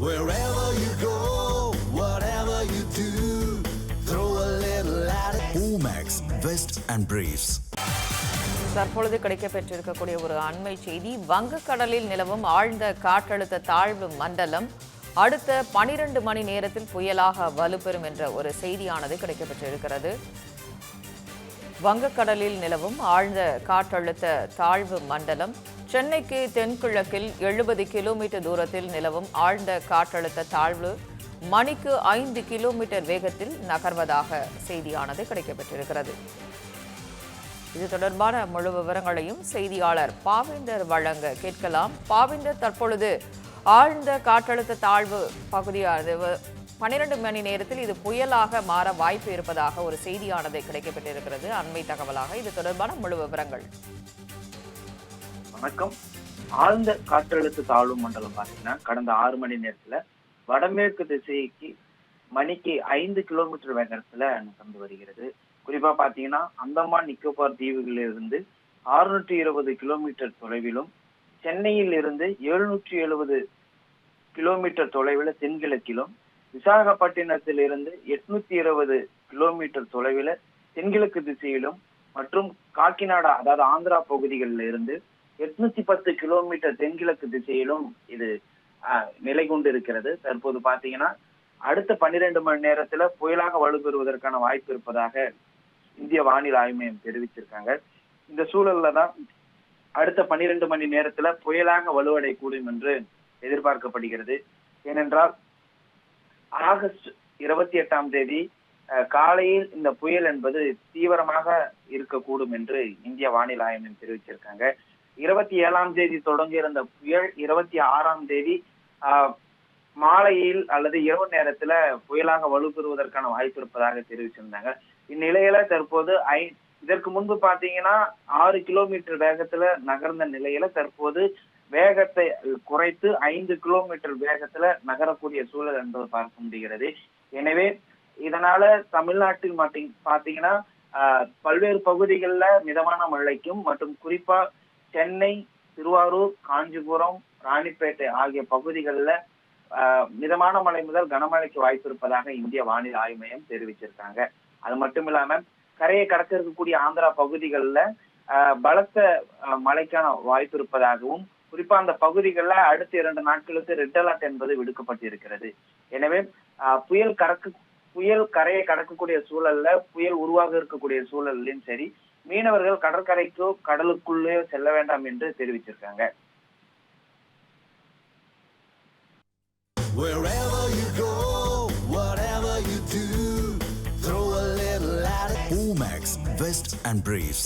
Wherever you go, whatever you do, throw a little at it. Omax, Vest and Briefs. தற்பொழுது கிடைக்கப்பெற்றிருக்கக்கூடிய ஒரு அண்மை செய்தி வங்கக்கடலில் நிலவும் ஆழ்ந்த காற்றழுத்த தாழ்வு மண்டலம் அடுத்த பனிரெண்டு மணி நேரத்தில் புயலாக வலுப்பெறும் என்ற ஒரு செய்தியானது கிடைக்கப்பெற்றிருக்கிறது வங்கக்கடலில் நிலவும் ஆழ்ந்த காற்றழுத்த தாழ்வு மண்டலம். சென்னைக்கு தென்கிழக்கில் எழுபது கிலோமீட்டர் தூரத்தில் நிலவும் ஆழ்ந்த காற்றழுத்த தாழ்வு. மணிக்கு ஐந்து கிலோமீட்டர் வேகத்தில் நகர்வதாக செய்தியானது கிடைக்கப்பெற்றிருக்கிறது. இது தொடர்பான முழு விவரங்களையும் செய்தியாளர் பாவேந்தர் வழங்க கேட்கலாம். பாவேந்தர் தற்பொழுது ஆழ்ந்த காற்றழுத்த தாழ்வு பகுதியானது பன்னிரண்டு மணி நேரத்தில் இது புயலாக மாற வாய்ப்பு இருப்பதாக ஒரு செய்தியானது கிடைக்கப்பட்டிருக்கிறது. அண்மை தகவலாக இது தொடர்பான முழு விவரங்கள். வணக்கம். ஆழ்ந்த காற்றழுத்த தாழ்வு மண்டலம் பாத்தீங்கன்னா கடந்த ஆறு மணி நேரத்துல வடமேற்கு திசைக்கு மணிக்கு ஐந்து கிலோமீட்டர் வேகத்துல நகர்ந்து வருகிறது. குறிப்பா பாத்தீங்கன்னா அந்தமான் நிக்கோபார் தீவுகளில் இருந்து அறுநூற்றி இருபது கிலோமீட்டர் தொலைவிலும் சென்னையில் இருந்து எழுநூற்றி எழுபது கிலோமீட்டர் தொலைவில் தென்கிழக்கிலும் விசாகப்பட்டினத்தில் இருந்து எட்நூத்தி இருபது கிலோமீட்டர் தொலைவில் தென்கிழக்கு திசையிலும் மற்றும் காக்கிநாடா அதாவது ஆந்திரா பகுதிகளில் இருந்து எட்நூத்தி பத்து கிலோமீட்டர் தென்கிழக்கு திசையிலும் இது நிலை கொண்டு இருக்கிறது தற்போது பாத்தீங்கன்னா அடுத்த பன்னிரண்டு மணி நேரத்துல புயலாக வலுப்பெறுவதற்கான வாய்ப்பு இருப்பதாக இந்திய வானிலை ஆய்வு மையம் தெரிவிச்சிருக்காங்க. இந்த சூழல்ல தான் அடுத்த பன்னிரண்டு மணி நேரத்துல புயலாக வலுவடையக்கூடும் என்று எதிர்பார்க்கப்படுகிறது. ஏனென்றால் ஆகஸ்ட் இருபத்தி எட்டாம் தேதி அஹ், காலையில் இந்த புயல் என்பது தீவிரமாக இருக்கக்கூடும் என்று இந்திய வானிலை ஆய்வு தெரிவிச்சிருக்காங்க. இருபத்தி ஏழாம் தேதி தொடங்கி இருந்த புயல் இருபத்தி ஆறாம் தேதி ஆஹ், மாலையில் அல்லது இரவு நேரத்துல புயலாக வலுப்பெறுவதற்கான வாய்ப்பு இருப்பதாக தெரிவிச்சிருந்தாங்க. இந்நிலையில தற்போது ஐ இதற்கு முன்பு பாத்தீங்கன்னா ஆறு கிலோமீட்டர் வேகத்துல நகர்ந்த நிலையில தற்போது வேகத்தை குறைத்து ஐந்து கிலோமீட்டர் வேகத்துல நகரக்கூடிய சூழல் என்பது பார்க்க முடிகிறது. எனவே இதனால தமிழ்நாட்டில் மட்டும் பாத்தீங்கன்னா ஆஹ், பல்வேறு பகுதிகளில் மிதமான மழைக்கும் மற்றும் குறிப்பா சென்னை திருவாரூர் காஞ்சிபுரம் ராணிப்பேட்டை ஆகிய பகுதிகளில் மிதமான மழை முதல் கனமழைக்கு வாய்ப்பு இருப்பதாக இந்திய வானிலை ஆய்வு மையம் தெரிவிச்சிருக்காங்க. அது மட்டும் இல்லாம கரையை கடக்க இருக்கக்கூடிய ஆந்திரா பகுதிகளில் பலத்த ஆஹ், மழைக்கான வாய்ப்பு இருப்பதாகவும் குறிப்பா அந்த பகுதிகளில் அடுத்த இரண்டு நாட்களுக்கு ரெட் அலர்ட் என்பது விடுக்கப்பட்டிருக்கிறது எனவே புயல் கறக்கு புயல் கரையை கடக்கக்கூடிய சூழல்ல புயல் உருவாக இருக்கக்கூடிய சூழல்லையும் சரி மீனவர்கள் கடற்கரைக்கோ கடலுக்குள்ளே செல்ல வேண்டாம் என்று தெரிவிச்சிருக்காங்க. Omax, Vest and Briefs.